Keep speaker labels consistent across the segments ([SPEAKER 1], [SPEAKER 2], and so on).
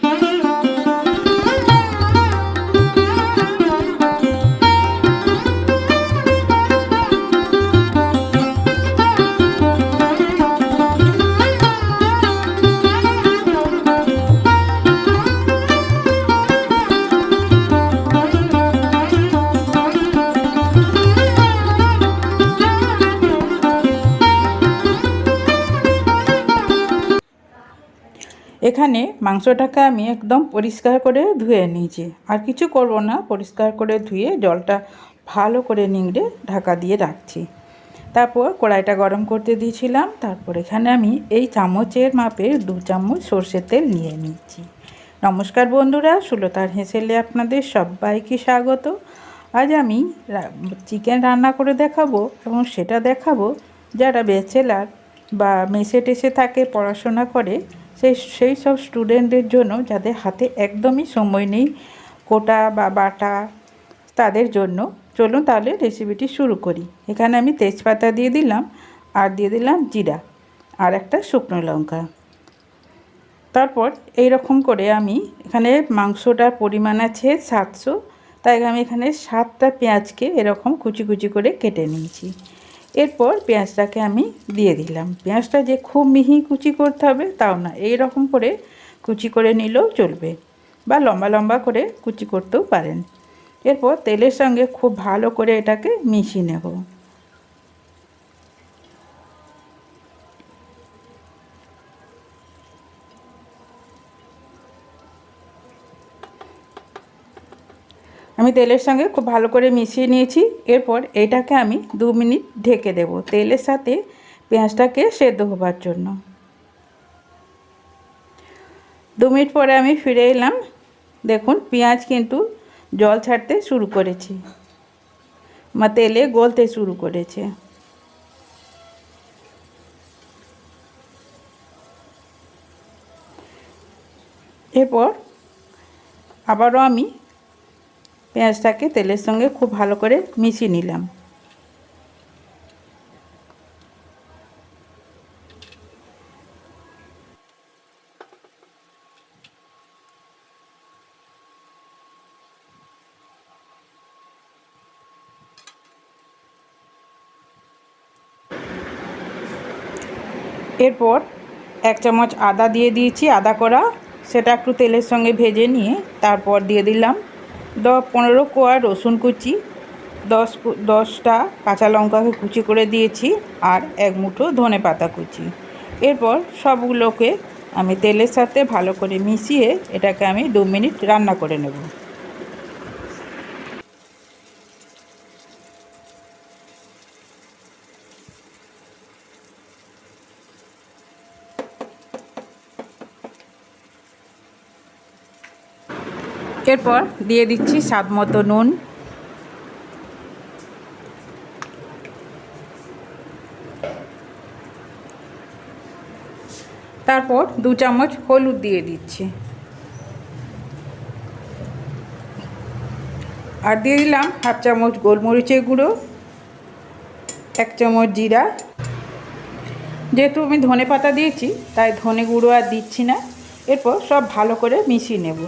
[SPEAKER 1] Thank you. এখানে মাংসটাকে আমি একদম পরিষ্কার করে ধুয়ে নিয়েছি। আর কিছু করব না, পরিষ্কার করে ধুয়ে জলটা ভালো করে নিংড়ে ঢাকা দিয়ে রাখছি। তারপর কড়াইটা গরম করতে দিয়েছিলাম, তারপর এখানে আমি এই চামচের মাপের দু চামচ সর্ষের তেল নিয়ে নিচ্ছি নমস্কার বন্ধুরা, সুলতার হেসেলে আপনাদের সবাইকে স্বাগত। আজ আমি চিকেন রান্না করে দেখাবো এবং সেটা দেখাবো যারা ব্যাচেলার বা মেসে টেসে থাকে, পড়াশোনা করে, সেই সেই সব স্টুডেন্টদের জন্য যাদের হাতে একদমই সময় নেই, কোটা বা বাটা, তাদের জন্য চলুন তাহলে রেসিপিটি শুরু করি। এখানে আমি তেজপাতা দিয়ে দিলাম, আর দিয়ে দিলাম জিরা, আর একটা শুকনো লঙ্কা। তারপর এই রকম করে আমি এখানে মাংসটার পরিমাণ আছে সাতশো, তাই আমি এখানে সাতটা পেঁয়াজকে এরকম কুচি কুচি করে কেটে নিয়েছি। এরপর পেঁয়াজটাকে আমি দিয়ে দিলাম। পেঁয়াজটা যে খুব মিহি কুচি করতে হবে তাও না, এই রকম করে কুচি করে নিলেও চলবে বা লম্বা লম্বা করে কুচি করতেও পারেন। এরপর তেলের সঙ্গে খুব ভালো করে এটাকে মিশিয়ে নেব। আমি তেলের সঙ্গে খুব ভালো করে মিশিয়ে নিয়েছি। এরপর এটাকে আমি দু মিনিট ঢেকে দেব তেলের সাথে পেঁয়াজটাকে সেদ্ধ হবার জন্য। দু মিনিট পরে আমি ফিরে এলাম। দেখুন, পেঁয়াজ কিন্তু জল ছাড়তে শুরু করেছে বা তেলে গলতে শুরু করেছে। এরপর আবারও আমি পেঁয়াজটাকে তেলের সঙ্গে খুব ভালো করে মিশিয়ে নিলাম। এরপর এক চামচ আদা দিয়ে দিয়েছি, আদা করা। সেটা একটু তেলের সঙ্গে ভেজে নিয়ে তারপর দিয়ে দিলাম। দ পনেরো কোয়া রসুন কুচি, দশ দশটা কাঁচা লঙ্কাকে কুচি করে দিয়েছি আর এক মুঠো ধনে পাতা কুচি। এরপর সবগুলোকে আমি তেলের সাথে ভালো করে মিশিয়ে এটাকে আমি দু মিনিট রান্না করে নেব। এরপর দিয়ে দিচ্ছি স্বাদ মতো নুন। তারপর দু চামচ হলুদ দিয়ে দিচ্ছি। আর দিয়ে দিলাম হাফ চামচ গোলমরিচের গুঁড়ো, এক চামচ জিরা। যেহেতু আমি ধনে পাতা দিয়েছি, তাই ধনে গুঁড়ো আর দিচ্ছি না। এরপর সব ভালো করে মিশিয়ে নেব।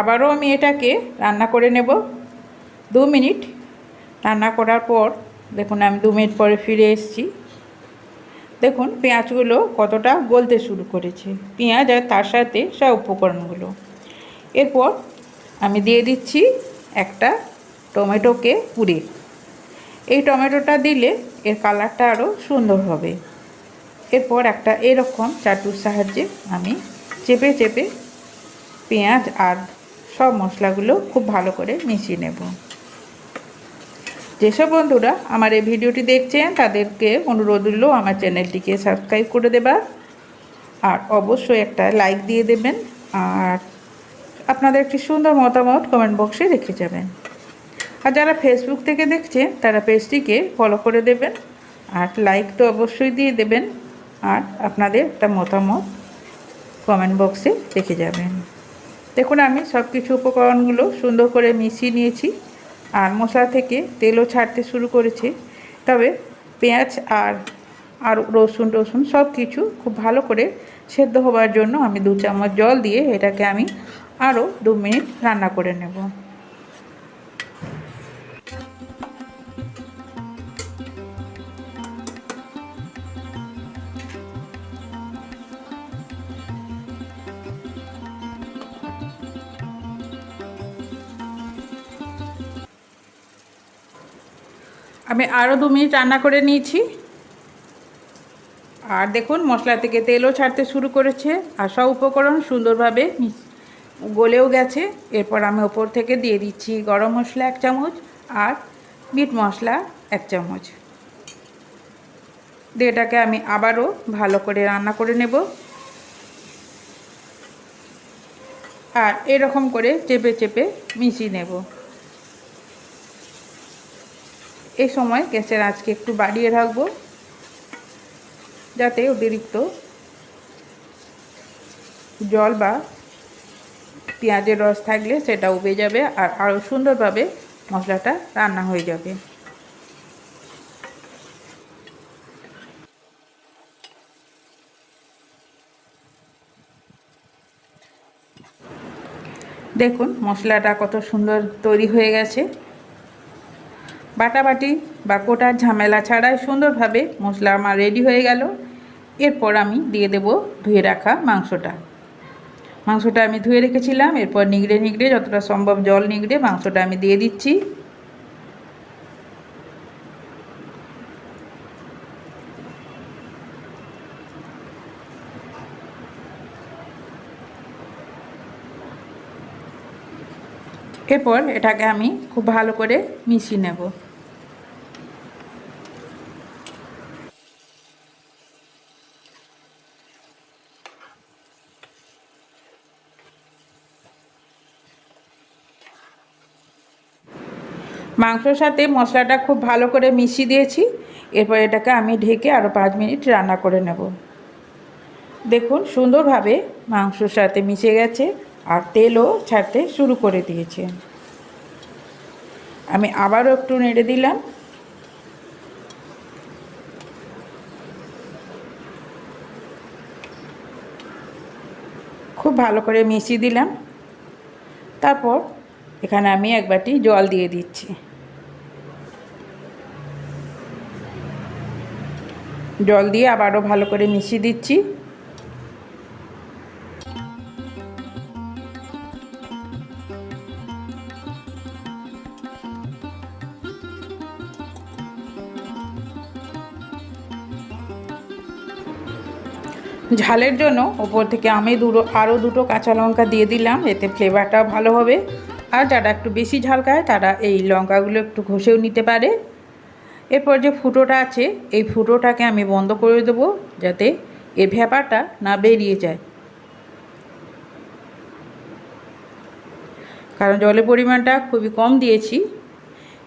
[SPEAKER 1] আবারও আমি এটাকে রান্না করে নেব। দু মিনিট রান্না করার পর দেখুন আমি দু মিনিট পরে ফিরে এসেছি। দেখুন পেঁয়াজগুলো কতটা গলতে শুরু করেছে। পেঁয়াজ আর তার সাথে সব উপকরণগুলো। এরপর আমি দিয়ে দিচ্ছি একটা টমেটোকে পুড়ে। এই টমেটোটা দিলে এর কালারটা আরও সুন্দর হবে। এরপর একটা এরকম চাটুর সাহায্যে আমি চেপে চেপে পেঁয়াজ আর সব মশলাগুলো খুব ভালো করে মিশিয়ে নেব। যেসব বন্ধুরা আমার এই ভিডিওটি দেখছেন, তাদেরকে অনুরোধ রইল আমার চ্যানেলটিকে সাবস্ক্রাইব করে দেবার আর অবশ্যই একটা লাইক দিয়ে দেবেন আর আপনাদের একটি সুন্দর মতামত কমেন্ট বক্সে রেখে যাবেন। আর যারা ফেসবুক থেকে দেখছেন, তারা পেজটিকে ফলো করে দেবেন আর লাইক তো অবশ্যই দিয়ে দেবেন আর আপনাদের একটা মতামত কমেন্ট বক্সে রেখে যাবেন। দেখুন আমি সব কিছু উপকরণগুলো সুন্দর করে মিশিয়ে নিয়েছি আর মশলা থেকে তেলও ছাড়তে শুরু করেছে। তবে পেঁয়াজ আর আর রসুন টসুন সব কিছু খুব ভালো করে সেদ্ধ হবার জন্য আমি দু চামচ জল দিয়ে এটাকে আমি আরও দু মিনিট রান্না করে নেব। আমি আরও দু মিনিট রান্না করে নিয়েছি। আর দেখুন, মশলা থেকে তেলও ছাড়তে শুরু করেছে। আর সব উপকরণ সুন্দরভাবে গলেও গেছে। এরপর আমি ওপর থেকে দিয়ে দিচ্ছি গরম মশলা এক চামচ আর মিট মশলা এক চামচ। দিয়ে এটাকে আমি আবারও ভালো করে রান্না করে নেব। আর এরকম করে চেপে চেপে মিশিয়ে নেব। এই সময়, গ্যাসের আজকে একটু বাড়িয়ে রাখব, যাতে অতিরিক্ত জল বা পেঁয়াজের রস থাকলে সেটা উবে যাবে আর আরও সুন্দরভাবে মশলাটা রান্না হয়ে যাবে। দেখুন, মশলাটা কত সুন্দর তৈরি হয়ে গেছে। বাটাবাটি বা কোটার ঝামেলা ছাড়াই সুন্দরভাবে মশলা আমার রেডি হয়ে গেল। এরপর আমি দিয়ে দেব ধুয়ে রাখা মাংসটা। মাংসটা আমি ধুয়ে রেখেছিলাম, এরপর নিগড়ে নিগড়ে যতটা সম্ভব জল নিগড়ে মাংসটা আমি দিয়ে দিচ্ছি। এরপর এটাকে আমি খুব ভালো করে মিশিয়ে নেব। মাংসর সাথে মশলাটা খুব ভালো করে মিশিয়ে দিয়েছি। এরপর এটাকে আমি ঢেকে আরও পাঁচ মিনিট রান্না করে নেব। দেখুন, সুন্দরভাবে মাংসর সাথে মিশে গেছে আর তেলও ছাড়তে শুরু করে দিয়েছে। আমি আবারও একটু নেড়ে দিলাম। খুব ভালো করে মিশিয়ে দিলাম। তারপর এখানে আমি এক বাটি জল দিয়ে দিচ্ছি। জল দিয়ে আবারও ভালো করে মিশিয়ে দিচ্ছি। ঝালের জন্য ওপর থেকে আমি দুটো, আরও দুটো কাঁচা লঙ্কা দিয়ে দিলাম, এতে ফ্লেভারটাও ভালো হবে। আর যারা একটু বেশি ঝাল খায়, তারা এই লঙ্কাগুলো একটু ঘষেও নিতে পারে। এরপর যে ফুটোটা আছে, এই ফুটোটাকে আমি বন্ধ করে দেবো যাতে এ ভ্যাপারটা না বেরিয়ে যায়। কারণ জলের পরিমাণটা খুবই কম দিয়েছি।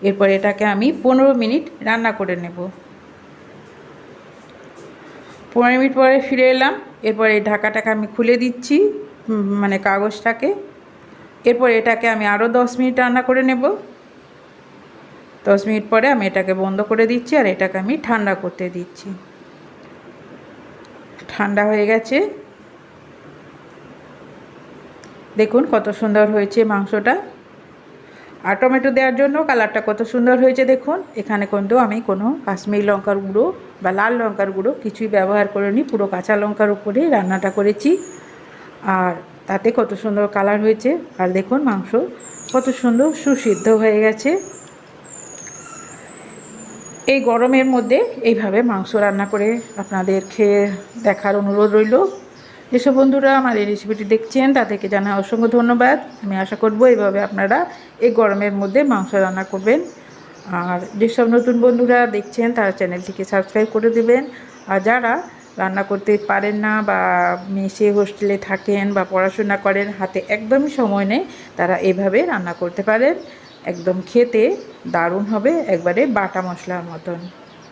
[SPEAKER 1] এরপর এটাকে আমি পনেরো মিনিট রান্না করে নেব। পনেরো মিনিট পরে ফিরে এলাম। এরপর এই ঢাকাটাকে আমি খুলে দিচ্ছি মানে কাগজটাকে। এরপর এটাকে আমি আরও দশ মিনিট রান্না করে নেব। দশ মিনিট পরে আমি এটাকে বন্ধ করে দিচ্ছি আর এটাকে আমি ঠান্ডা করতে দিচ্ছি। ঠান্ডা হয়ে গেছে। দেখুন কত সুন্দর হয়েছে মাংসটা। আর টমেটো দেওয়ার জন্য কালারটা কত সুন্দর হয়েছে দেখুন। এখানে কিন্তু আমি কোনো কাশ্মীরি লঙ্কার গুঁড়ো বা লাল লঙ্কার গুঁড়ো কিছুই ব্যবহার করিনি, পুরো কাঁচা লঙ্কার উপরেই রান্নাটা করেছি। আর তাতে কত সুন্দর কালার হয়েছে। আর দেখুন মাংস কত সুন্দর সুসিদ্ধ হয়ে গেছে। এই গরমের মধ্যে এইভাবে মাংস রান্না করে আপনাদের খেয়ে দেখার অনুরোধ রইল। যেসব বন্ধুরা আমার এই রেসিপিটি দেখছেন, তাদেরকে জানাই অসংখ্য ধন্যবাদ। আমি আশা করব এইভাবে আপনারা এই গরমের মধ্যে মাংস রান্না করবেন। আর যেসব নতুন বন্ধুরা দেখছেন, তারা চ্যানেলটিকে সাবস্ক্রাইব করে দেবেন। আর যারা রান্না করতে পারেন না বা মেসে হোস্টেলে থাকেন বা পড়াশোনা করেন, হাতে একদমই সময় নেই, তারা এভাবে রান্না করতে পারেন। একদম খেতে দারুণ হবে একবারে বাটা মশলার মতন।